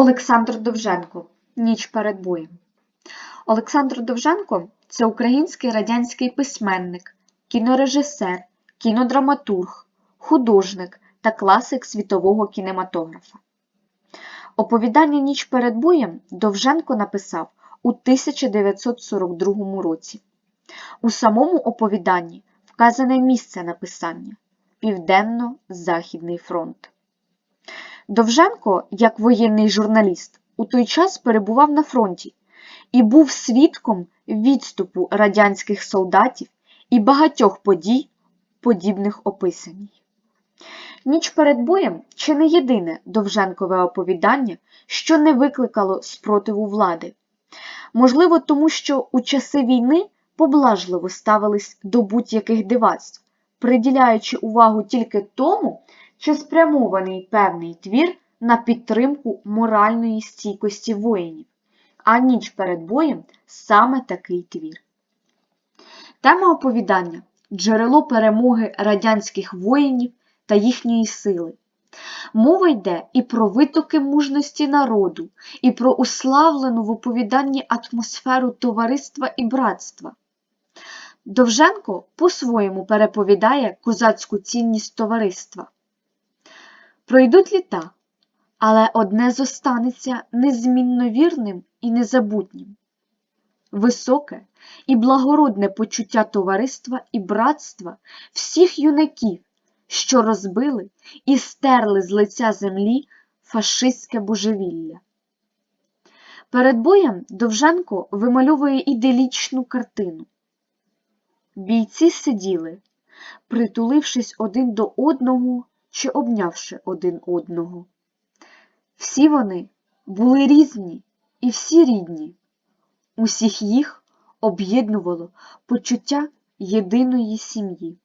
Олександр Довженко Ніч перед боєм. Олександр Довженко це український радянський письменник, кінорежисер, кінодраматург, художник та класик світового кінематографа. Оповідання Ніч перед боєм Довженко написав у 1942 році. У самому оповіданні вказане місце написання Південно-Західний фронт. Довженко, як воєнний журналіст, у той час перебував на фронті і був свідком відступу радянських солдатів і багатьох подій, подібних описаній. Ніч перед боєм чи не єдине Довженкове оповідання, що не викликало спротиву влади. Можливо, тому що у часи війни поблажливо ставились до будь-яких дивацтв, приділяючи увагу тільки тому, чи спрямований певний твір на підтримку моральної стійкості воїнів, а ніч перед боєм саме такий твір. Тема оповідання джерело перемоги радянських воїнів та їхньої сили. Мова йде і про витоки мужності народу, і про уславлену в оповіданні атмосферу товариства і братства. Довженко по-своєму переповідає козацьку цінність товариства. Пройдуть літа, але одне зостанеться незмінно вірним і незабутнім. Високе і благородне почуття товариства і братства всіх юнаків, що розбили і стерли з лиця землі фашистське божевілля. Перед боєм Довженко вимальовує іделічну картину. Бійці сиділи, притулившись один до одного чи обнявши один одного. Всі вони були різні і всі рідні. Усіх їх об'єднувало почуття єдиної сім'ї.